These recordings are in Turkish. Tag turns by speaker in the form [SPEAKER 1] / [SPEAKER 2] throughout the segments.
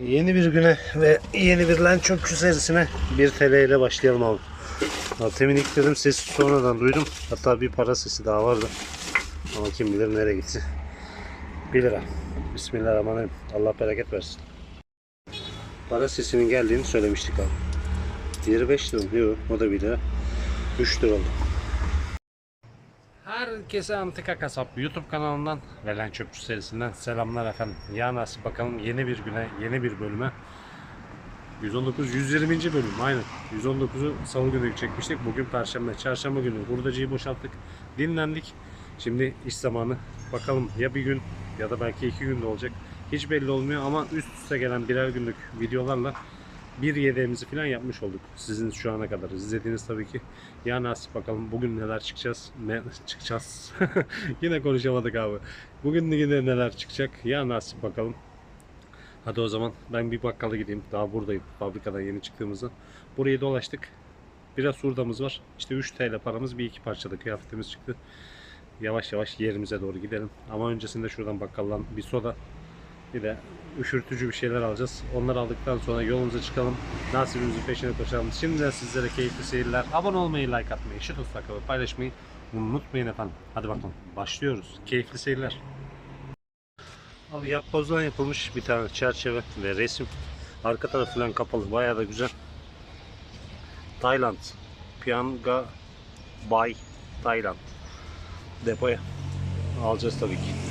[SPEAKER 1] Yeni bir güne ve yeni bir lan çöpçü serisine 1 TL ile başlayalım abi. Temin ilk dedim sesi sonradan duydum. Hatta bir para sesi daha vardı. Ama kim bilir nereye gitti. 1 lira. Bismillahirrahmanirrahim. Allah bereket versin. Para sesinin geldiğini söylemiştik abi. Diğeri 5 lira? Yok o da 1 lira. 3 lira oldu. Herkese Antika Kasap YouTube kanalından ve Lan Çöpçü serisinden selamlar efendim. Ya nasip bakalım yeni bir güne, yeni bir bölüme. 119, 120. bölüm aynen. 119'u salı günü çekmiştik. Bugün perşembe, çarşamba günü hurdacıyı boşalttık. Dinlendik. Şimdi iş zamanı. Bakalım ya bir gün ya da belki iki günde olacak. Hiç belli olmuyor ama üst üste gelen birer günlük videolarla bir yedeğimizi falan yapmış olduk. Sizin şu ana kadar izlediğiniz tabii ki. Ya nasip bakalım bugün neler çıkacağız. Ne çıkacağız. Yine konuşamadık abi. Bugün yine neler çıkacak. Ya nasip bakalım. Hadi o zaman ben bir bakkala gideyim. Daha buradayım. Fabrikadan yeni çıktığımızda. Burayı dolaştık. Biraz hurdamız var. İşte 3 TL paramız bir iki parçada kıyafetimiz çıktı. Yavaş yavaş yerimize doğru gidelim. Ama öncesinde şuradan bakkaldan bir soda bir de üşürtücü bir şeyler alacağız. Onları aldıktan sonra yolumuza çıkalım. Nasibimizin peşine koşalım. Şimdiden sizlere keyifli seyirler. Abone olmayı, like atmayı, şut ıslakları paylaşmayı unutmayın efendim. Hadi bakalım başlıyoruz. Keyifli seyirler. Abi yapbozdan yapılmış bir tane çerçeve ve resim. Arka tarafı falan kapalı. Bayağı da güzel. Tayland. Pianga Bay Tayland. Depoya. Alacağız tabii ki.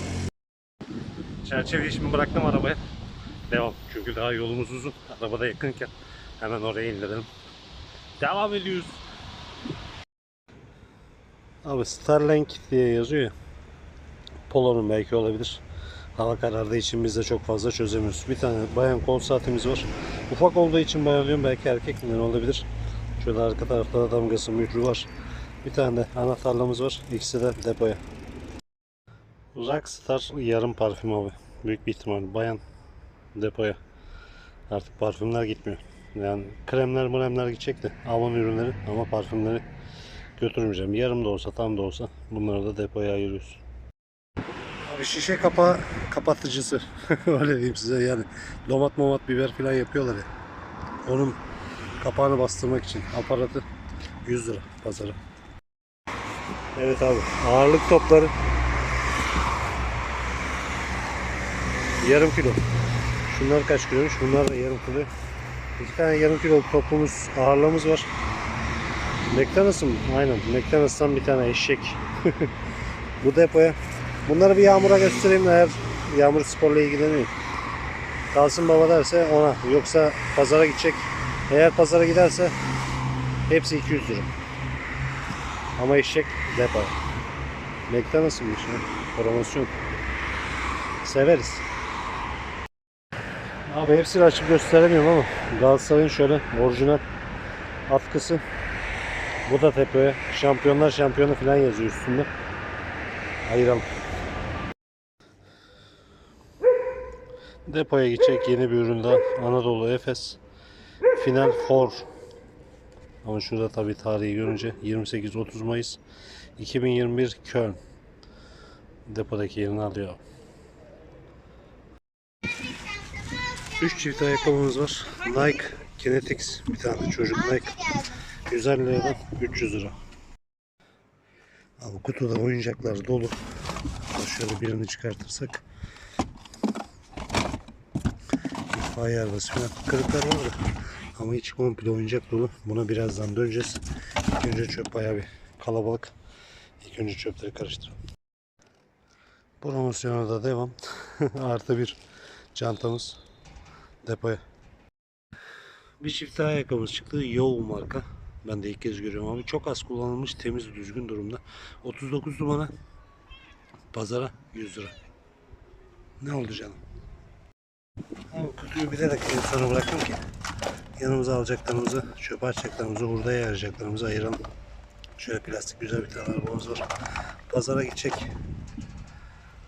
[SPEAKER 1] Çerçeve işimi bıraktım arabaya. Devam. Çünkü daha yolumuz uzun. Arabada yakınken hemen oraya indirelim. Devam ediyoruz. Abi Starlink diye yazıyor ya. Polo'nun belki olabilir. Hava karardığı için biz de çok fazla çözemiyoruz. Bir tane bayan kol saatimiz var. Ufak olduğu için bayan belki erkek mi olabilir. Şöyle arka tarafta da damgası mührü var. Bir tane de anahtarlığımız var. İkisi de depoya. Rockstar yarım parfüm abi. Büyük bir ihtimal bayan depoya. Artık parfümler gitmiyor. Yani kremler mremler gidecek de Avon ürünleri ama parfümleri götürmeyeceğim. Yarım da olsa tam da olsa bunları da depoya ayırıyoruz. Abi şişe kapağı kapatıcısı. Öyle diyeyim size yani. Domat momat biber falan yapıyorlar ya. Onun kapağını bastırmak için aparatı 100 lira pazara. Evet abi ağırlık topları yarım kilo. Şunlar kaç kiloymuş? Bunlar da yarım kilo. İki tane yarım kilo topumuz ağırlığımız var. McDonald's mı? Aynen. McDonald's'tan bir tane eşek. Bu depoya. Bunları bir Yağmur'a göstereyim eğer Yağmur sporla ilgileniyor. Kalsın baba derse ona. Yoksa pazara gidecek. Eğer pazara giderse hepsi 200 lira. Ama eşek depoya. McDonald's'mış ya. Promosyon. Severiz. Abi hepsini açıp gösteremiyorum ama Galatasaray'ın şöyle orijinal atkısı. Bu da tepeye. Şampiyonlar şampiyonu falan yazıyor üstünde. Ayıralım. Depoya gidecek yeni bir ürün daha. Anadolu Efes. Final Four. Ama şurada tabii tarihi görünce 28-30 Mayıs 2021 Köln. Depodaki yerini alıyor. 3 çift ayakkabımız var. Nike Kinetics bir tane çocuk Nike. 150 liradan 300 lira. Abi kutuda oyuncaklar dolu. Şöyle birini çıkartırsak. İtfaiye arabası falan. Kırıklar var. Ama hiç komple oyuncak dolu. Buna birazdan döneceğiz. İlk önce çöp bayağı bir kalabalık. İlk önce çöpleri karıştıralım. Promosyona da devam. Artı bir çantamız depoya. Bir çift ayakkabımız çıktı. Yow marka. Ben de ilk kez görüyorum abi. Çok az kullanılmış, temiz, düzgün durumda. 39 numara. Pazara 100 lira. Ne oldu canım? Abi kutuyu bilerek en sona bıraktım ki yanımıza alacaklarımızı, çöp atacaklarımızı, hurdaya ayıracaklarımızı ayıralım. Şöyle plastik güzel bir tane arabamız var. Pazara gidecek.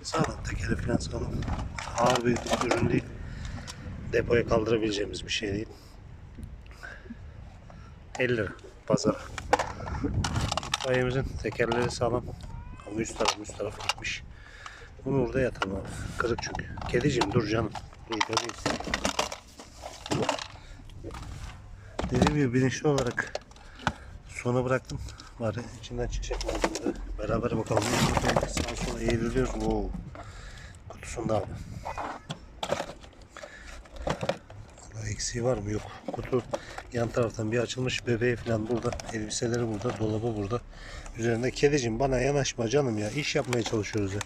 [SPEAKER 1] Sağlam tekeri falan sağlam. Ağır bir ürün değil. Depoya kaldırabileceğimiz bir şey değil. 50 lira pazara. İtfaiyemizin tekerleri sağlam. Ama üst taraf üst taraf gitmiş. Bunu orada yatalım abi. Kırık çünkü. Kediciğim dur canım. Dur bebeğim. Dediğim gibi bilinçli olarak sona bıraktım. Bari içinden çıkacak malzemeleri. Beraber bakalım. Sağa sola eğriliyoruz. Wow. Kutusunda abi. Valla eksiği var mı? Yok. Kutu yan taraftan bir açılmış. Bebeği falan burada. Elbiseleri burada. Dolabı burada. Üzerinde kedicim bana yanaşma canım ya. İş yapmaya çalışıyoruz ya.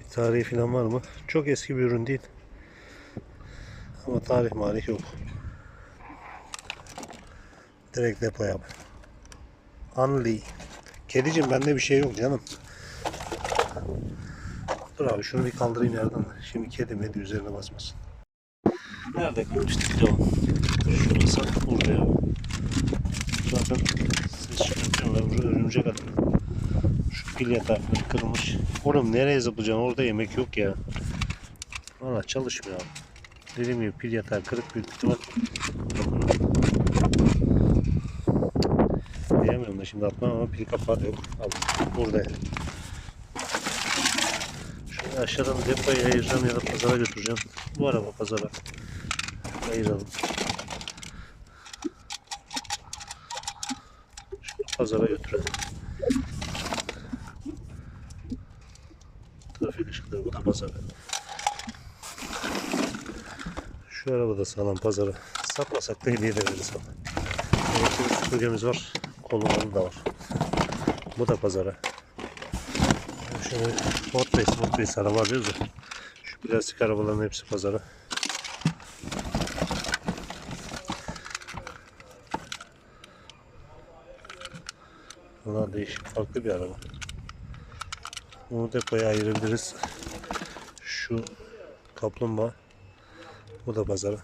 [SPEAKER 1] Bir tarihi falan var mı? Çok eski bir ürün değil. Ama tarih marih yok. Direkt depoya bak. Anli. Kedicim bende bir şey yok canım. Dur abi şunu bir kaldırayım yerden. Şimdi kedi medi üzerine basmasın. Nerede kalmıştık devam. Şurası burada ya. Zaten ses çıkartıyorum. Burada örümcek adam. Şu pil yatakları kırılmış. Oğlum nereye zıplayacaksın? Orada yemek yok ya. Valla çalışmıyor abi. Dediğim pil yatağı kırık büyük ihtimal. Diyemiyorum da şimdi atmam ama pil kapağı yok. Al burada. Şöyle aşağıdan depoya ayıracağım ya da pazara götüreceğim. Bu araba pazara ayıralım. Şunu pazara götürelim. Trafik ışıkları bu da pazara. Şu araba da sağlam pazara. Satmasak da hediye veririz ama. Elektrik süpürgemiz var. Kolonları da var. Bu da pazara. Şöyle Hot Base, Hot Base araba alıyoruz da. Şu plastik arabaların hepsi pazara. Valla değişik farklı bir araba. Bunu depoya ayırabiliriz. Şu kaplumbağa. Bu da pazara.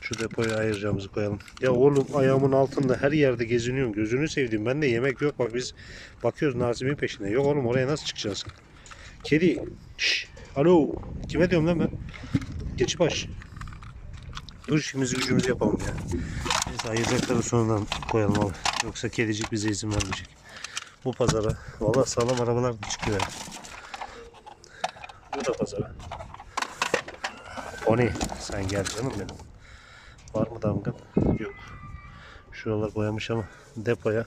[SPEAKER 1] Şu depoya ayıracağımızı koyalım. Ya oğlum ayağımın altında her yerde geziniyorum. Gözünü sevdiğim. Ben de yemek yok. Bak biz bakıyoruz Nazım'ın peşine. Yok oğlum oraya nasıl çıkacaksın? Kedi. Şş. Alo. Kime diyorum lan ben? Geçi baş. Dur işimizi gücümüzü yapalım ya. Ayıracakları sonradan koyalım abi. Yoksa kedicik bize izin vermeyecek. Bu pazara. Valla sağlam arabalar çıkıyor. ya. Bu da pazara. O ne? Sen gel canım benim. Var mı damgın? Yok. Şuralar boyamış ama depoya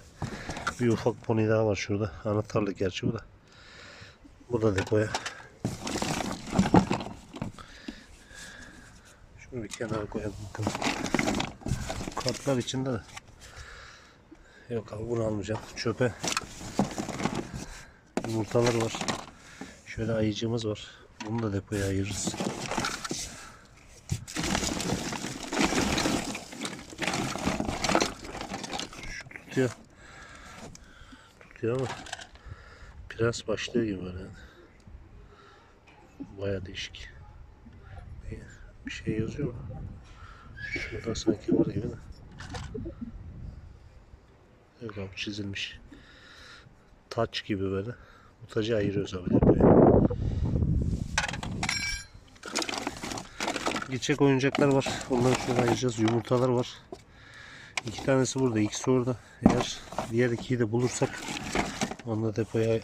[SPEAKER 1] bir ufak pony daha var şurada. Anahtarlı gerçi bu da. Bu da depoya. Şunu bir kenara koyalım bakalım. Kartlar içinde de. Yok abi bunu almayacağım. Çöpe. Yumurtalar var. Şöyle ayıcımız var. Bunu da depoya ayırırız. tutuyor. Tutuyor ama biraz başlıyor gibi böyle. yani. Baya değişik. Bir şey yazıyor mu? Şurada sanki var gibi de. Abi çizilmiş. Taç gibi böyle. Bu tacı ayırıyoruz abi depoya. Oyuncaklar var. Onları şöyle ayıracağız. Yumurtalar var. İki tanesi burada, ikisi orada. Eğer diğer ikiyi de bulursak onu da depoya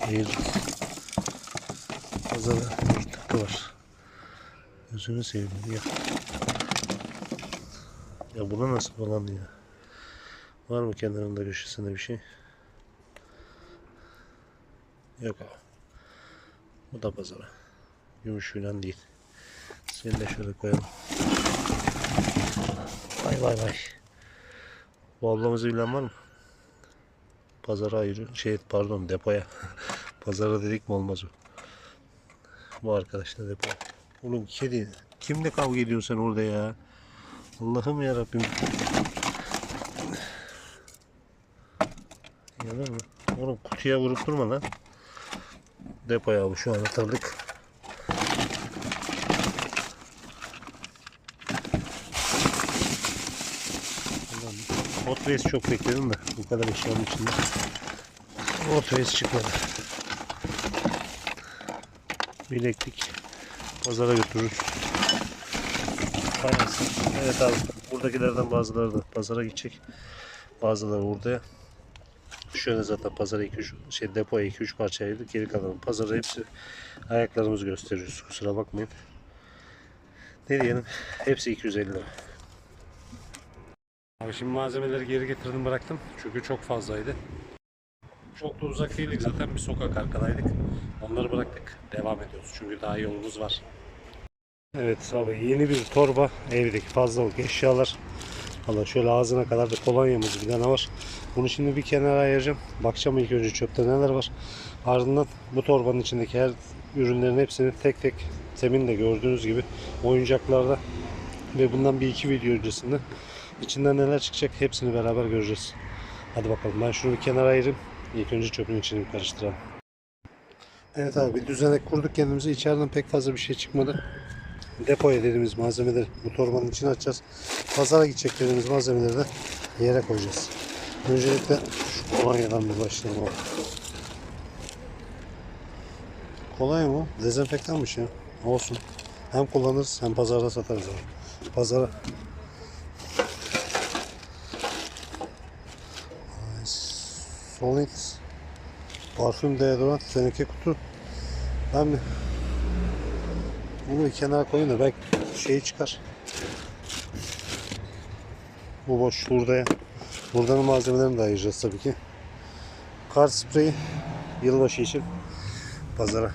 [SPEAKER 1] ayırırız. Pazarda bir takı var. Gözünü seveyim ya. Ya buna nasıl falan ya. Var mı kenarında köşesinde bir şey? Yok abi. Bu da pazara. Falan değil. Seni de şöyle koyalım. Vay vay vay. Bu ablamızı bilen var mı? Pazara ayırıyor. Şey pardon depoya. Pazara dedik mi olmaz o. Bu arkadaşlar depo. Oğlum kedi. Kimle kavga ediyorsun sen orada ya? Allah'ım ya Rabbim. Yanır mı? Oğlum kutuya vurup durma lan. Depoya bu şu an atardık. Hot Wheels çok bekledim de bu kadar eşyanın içinde. Hot Wheels çıkmadı. Bileklik pazara götürürüz. Fayansı. Evet abi buradakilerden bazıları da pazara gidecek. Bazıları orada. Şöyle zaten pazara 2-3 şey depoya 2-3 parça ayırdık. Geri kalan pazara hepsi ayaklarımızı gösteriyoruz. Kusura bakmayın. Ne diyelim? Hepsi 250 lira. Abi şimdi malzemeleri geri getirdim bıraktım. Çünkü çok fazlaydı. Çok da uzak değildik zaten bir sokak arkadaydık. Onları bıraktık. Devam ediyoruz çünkü daha yolumuz var. Evet abi yeni bir torba evdeki fazlalık eşyalar. Valla şöyle ağzına kadar da kolonyamız bir tane var. Bunu şimdi bir kenara ayıracağım. Bakacağım ilk önce çöpte neler var. Ardından bu torbanın içindeki her ürünlerin hepsini tek tek temin de gördüğünüz gibi oyuncaklarda ve bundan bir iki video öncesinde içinden neler çıkacak hepsini beraber göreceğiz. Hadi bakalım ben şunu bir kenara ayırayım. İlk önce çöpün içini karıştıralım. Evet abi bir düzenek kurduk kendimize. İçeriden pek fazla bir şey çıkmadı. Depoya dediğimiz malzemeleri bu torbanın içine atacağız. Pazara gidecek dediğimiz malzemeleri de yere koyacağız. Öncelikle şu kolonyadan bir başlayalım. Kolonya mı? Dezenfektanmış ya. Olsun. Hem kullanırız hem pazarda satarız abi. Pazara. Solid parfüm deodorant seninki kutu. Ben bunu kenara koyayım da belki şeyi çıkar. Bu boş hurdaya. Hurdanın malzemelerini de ayıracağız tabii ki. Kar spreyi yılbaşı için pazara.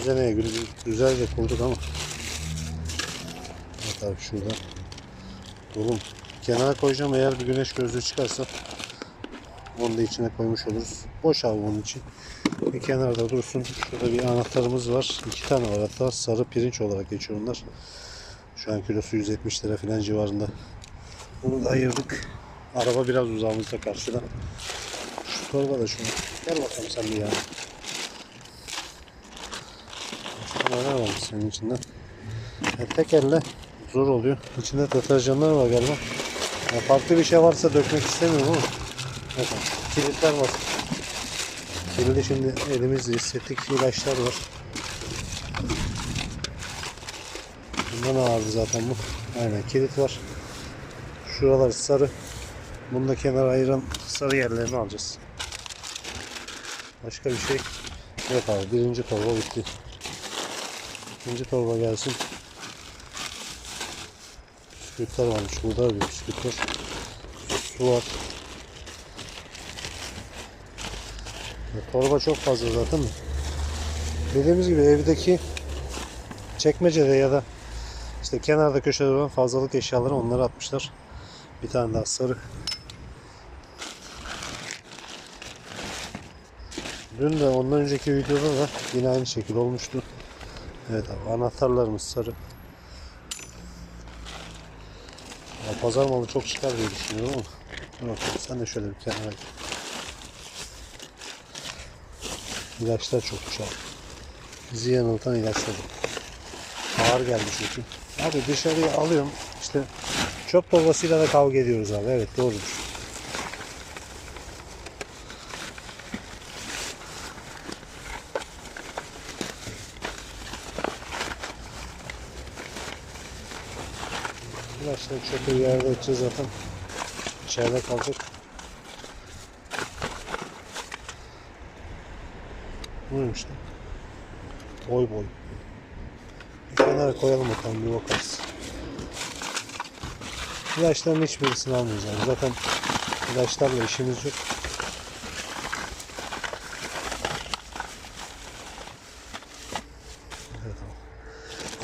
[SPEAKER 1] Düzeneye göre güzelce kurduk ama. Evet abi şurada. Dolum. Kenara koyacağım eğer bir güneş gözlüğü çıkarsa onu da içine koymuş oluruz. Boş abi bunun için. Bir kenarda dursun. Şurada bir anahtarımız var. İki tane var hatta. Sarı pirinç olarak geçiyor onlar. Şu an kilosu 170 lira falan civarında. Bunu da ayırdık. Araba biraz uzağımızda karşıda. Şu torba da şunu. Gel bakalım sen bir ya. Neler var senin içinde? Ya tek elle zor oluyor. İçinde deterjanlar var galiba. Ya farklı bir şey varsa dökmek istemiyorum ama. Evet, kilitler var. Kilidi şimdi elimizde hissettik. ilaçlar var. Bundan ağırdı zaten bu. Aynen kilit var. Şuralar sarı. Bunu da kenara ayıran sarı yerlerini alacağız. Başka bir şey yok abi. Birinci torba bitti. İkinci torba gelsin. Bisküvitler varmış. Burada da bir bisküvit var. Su var. Ya, torba çok fazla zaten mi? Dediğimiz gibi evdeki çekmecede ya da işte kenarda köşede olan fazlalık eşyaları onları atmışlar. Bir tane daha sarı. Dün de ondan önceki videoda da yine aynı şekil olmuştu. Evet abi anahtarlarımız sarı. Ya, pazar malı çok çıkar diye düşünüyorum ama. Sen de şöyle bir kenara git. İlaçlar çok güzel. Bizi yanıltan ilaçlar. Ağır geldi çünkü. Abi dışarıya alıyorum. İşte çöp torbasıyla da kavga ediyoruz abi. Evet doğrudur. İlaçları çöpe yerde atacağız zaten. İçeride kalacak. Buymuş lan. Boy boy. Bir kenara koyalım bakalım bir bakarız. İlaçların hiçbirisini almayacağız. Zaten ilaçlarla işimiz yok.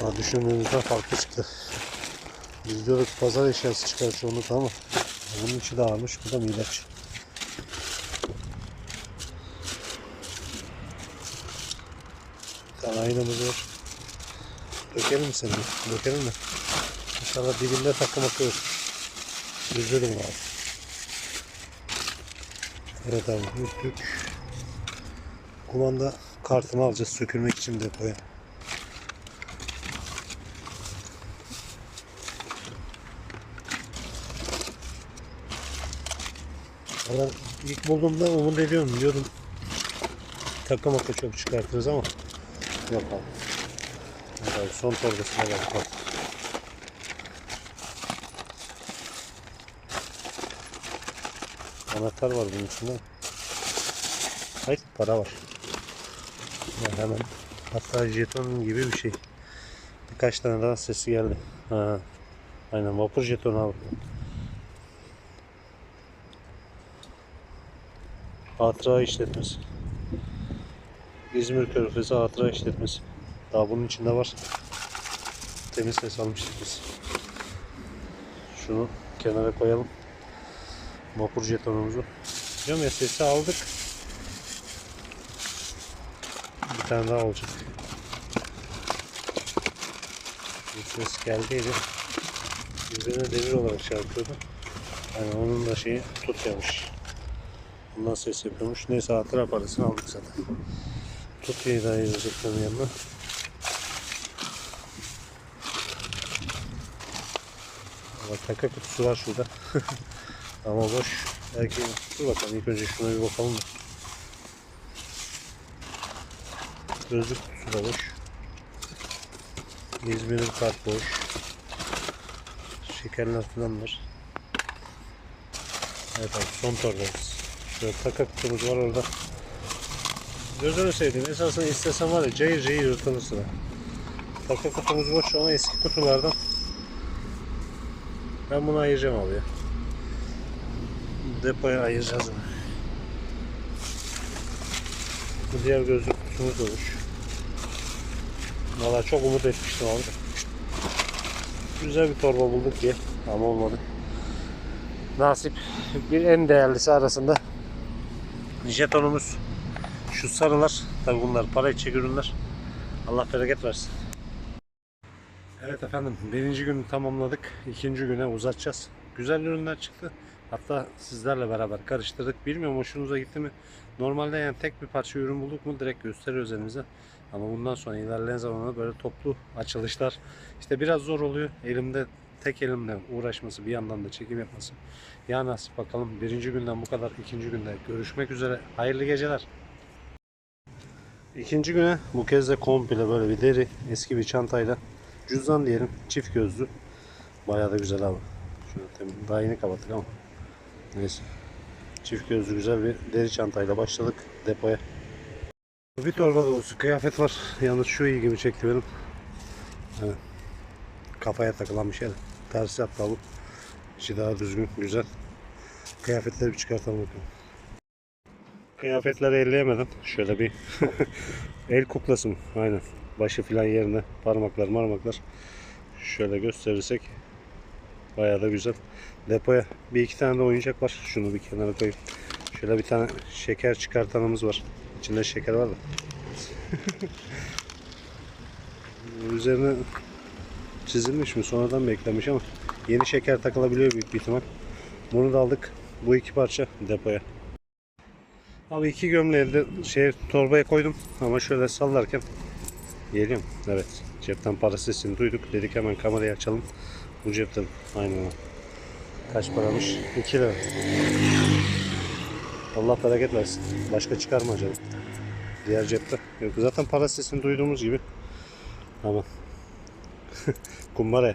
[SPEAKER 1] Ama düşündüğümüzden farklı çıktı. Biz diyorduk pazar eşyası çıkar çoğunlukla ama bunun içi de ağırmış. Bu da ilaç? Bir tane aynamız var. Dökelim mi seni? Dökelim mi? İnşallah dibinde takım akıyor. Üzülürüm abi. Evet abi üttük. Kumanda kartını alacağız sökülmek için depoya. Ben ilk bulduğumda umut ediyorum diyordum. Takım akı çok çıkartırız ama yok abi. Son torbasına bak bak. Anahtar var bunun içinde. Hayır para var. Ya hemen hatta jeton gibi bir şey. Birkaç tane daha sesi geldi. Ha. Aynen vapur jetonu abi. Hatıra işletmesi. İzmir Körfezi Hatıra işletmesi. Daha bunun içinde var. Temiz ses almıştık biz. Şunu kenara koyalım. Vapur jetonumuzu. Ya sesi aldık. Bir tane daha olacak. Bir ses geldiydi. Birbirine demir olarak çarpıyordu. Yani onun da şeyi tutmamış. Bundan ses yapıyormuş. Neyse hatıra parasını aldık zaten. Tut yine daha yazıcıkların yanına. Bak taka kutusu var şurada. Ama boş. Belki dur bakalım ilk önce şuna bir bakalım da. Gözlük kutusu da boş. İzmir'in kart boş. Şekerler falan var. Evet abi son torbamız. Şöyle taka kutumuz var orada. Gözünü seveyim. Esasında istesem var ya cayır cayır yırtılır sıra. Taka kutumuz boş ama eski kutulardan. Ben bunu ayıracağım abi ya. Depoya ayıracağız onu. Bu diğer gözlük kutumuz boş. Valla çok umut etmiştim abi. Güzel bir torba bulduk diye ama olmadı. Nasip bir en değerlisi arasında jetonumuz şu sarılar tabi bunlar para içecek ürünler Allah bereket versin. Evet efendim birinci günü tamamladık. ikinci güne uzatacağız. Güzel ürünler çıktı. Hatta sizlerle beraber karıştırdık. Bilmiyorum hoşunuza gitti mi? Normalde yani tek bir parça ürün bulduk mu direkt gösteriyoruz elimize. Ama bundan sonra ilerleyen zamanlarda böyle toplu açılışlar işte biraz zor oluyor. Elimde tek elimle uğraşması bir yandan da çekim yapması. Ya nasip bakalım birinci günden bu kadar ikinci günde görüşmek üzere. Hayırlı geceler. İkinci güne bu kez de komple böyle bir deri eski bir çantayla cüzdan diyelim çift gözlü. Bayağı da güzel abi. Şöyle daha yeni kapattık ama. Neyse. Çift gözlü güzel bir deri çantayla başladık depoya. Bir torba dolusu kıyafet var. Yalnız şu ilgimi çekti benim. Evet. Kafaya takılan bir şey. Tersi hatta bu. İçi daha düzgün, güzel. Kıyafetleri bir çıkartalım bakalım. Kıyafetleri elleyemedim. Şöyle bir el kuklası mı? Aynen. Başı filan yerine. Parmaklar marmaklar. Şöyle gösterirsek bayağı da güzel. Depoya bir iki tane de oyuncak var. Şunu bir kenara koyayım. Şöyle bir tane şeker çıkartanımız var. İçinde şeker var da. Üzerine çizilmiş mi sonradan mı eklenmiş ama yeni şeker takılabiliyor büyük bir ihtimal. Bunu da aldık. Bu iki parça depoya. Abi iki gömleği de şey torbaya koydum ama şöyle sallarken geliyor mu? Evet. Cepten para sesini duyduk. Dedik hemen kamerayı açalım. Bu cepten. Aynen. Kaç paramış? 2 lira. Allah bereket versin. Başka çıkar mı acaba? Diğer cepte. Yok, zaten para sesini duyduğumuz gibi. Ama kumbara.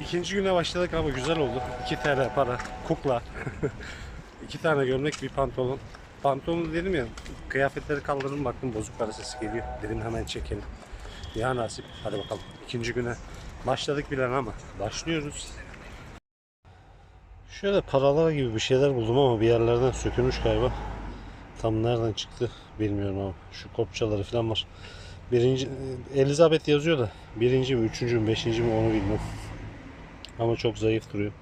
[SPEAKER 1] İkinci güne başladık ama güzel oldu. 2 TL para, kukla. İki tane gömlek, bir pantolon. Pantolonu dedim ya, kıyafetleri kaldırdım baktım bozuk para sesi geliyor. Dedim hemen çekelim. Ya nasip. Hadi bakalım. İkinci güne başladık bile ama başlıyoruz. Şöyle paralar gibi bir şeyler buldum ama bir yerlerden sökülmüş galiba. Tam nereden çıktı bilmiyorum ama. Şu kopçaları falan var. Birinci, Elizabeth yazıyor da birinci mi, üçüncü mü, beşinci mi onu bilmiyorum. Ama çok zayıf duruyor.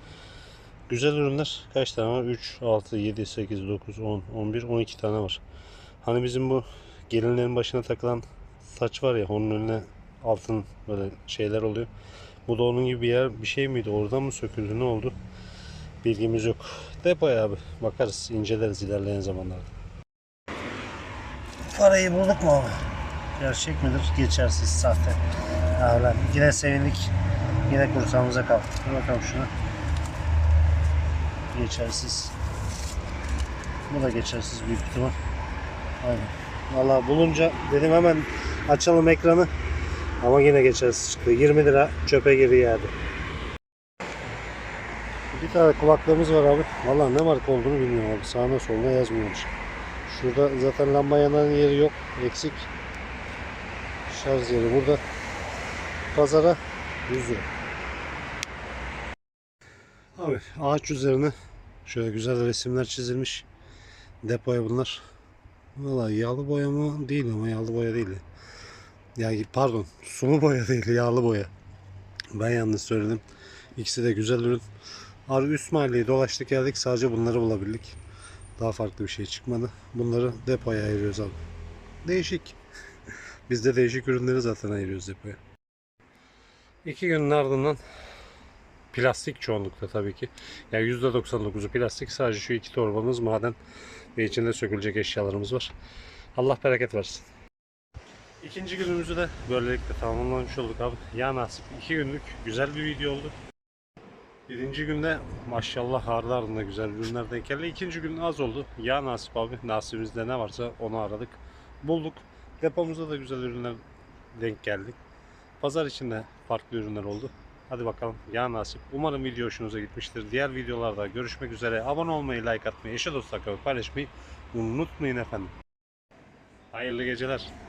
[SPEAKER 1] Güzel ürünler. Kaç tane var? 3, 6, 7, 8, 9, 10, 11, 12 tane var. Hani bizim bu gelinlerin başına takılan saç var ya onun önüne altın böyle şeyler oluyor. Bu da onun gibi bir yer bir şey miydi? Oradan mı söküldü? Ne oldu? Bilgimiz yok. Depoya abi. Bakarız, inceleriz ilerleyen zamanlarda. Parayı bulduk mu abi? Gerçek midir? Geçersiz, sahte. Abi yine sevindik. Yine kursağımıza. Dur bakalım şuna. Geçersiz. Bu da geçersiz büyük ihtimal. Aynen. Valla bulunca dedim hemen açalım ekranı. Ama yine geçersiz çıktı. 20 lira çöpe geri yani. Bir tane kulaklığımız var abi. Valla ne marka olduğunu bilmiyorum abi. Sağına soluna yazmıyormuş. Şurada zaten lamba yanan yeri yok. Eksik. Şarj yeri burada. Pazara 100 lira. Abi ağaç üzerine şöyle güzel resimler çizilmiş. Depoya bunlar. Valla yağlı boya mı? Değil ama yağlı boya değil. Ya pardon sulu boya değil yağlı boya. Ben yanlış söyledim. İkisi de güzel ürün. Abi üst mahalleyi dolaştık geldik sadece bunları bulabildik. Daha farklı bir şey çıkmadı. Bunları depoya ayırıyoruz abi. Değişik. Biz de değişik ürünleri zaten ayırıyoruz depoya. İki günün ardından plastik çoğunlukta tabii ki. Yani %99'u plastik. Sadece şu iki torbamız maden ve içinde sökülecek eşyalarımız var. Allah bereket versin. İkinci günümüzü de böylelikle tamamlamış olduk abi. Ya nasip iki günlük güzel bir video oldu. Birinci günde maşallah ardı ardında güzel ürünler denk geldi. İkinci gün az oldu. Ya nasip abi. Nasibimizde ne varsa onu aradık. Bulduk. Depomuzda da güzel ürünler denk geldi. Pazar içinde farklı ürünler oldu. Hadi bakalım ya nasip. Umarım video hoşunuza gitmiştir. Diğer videolarda görüşmek üzere. Abone olmayı, like atmayı, eşe dostlarla paylaşmayı unutmayın efendim. Hayırlı geceler.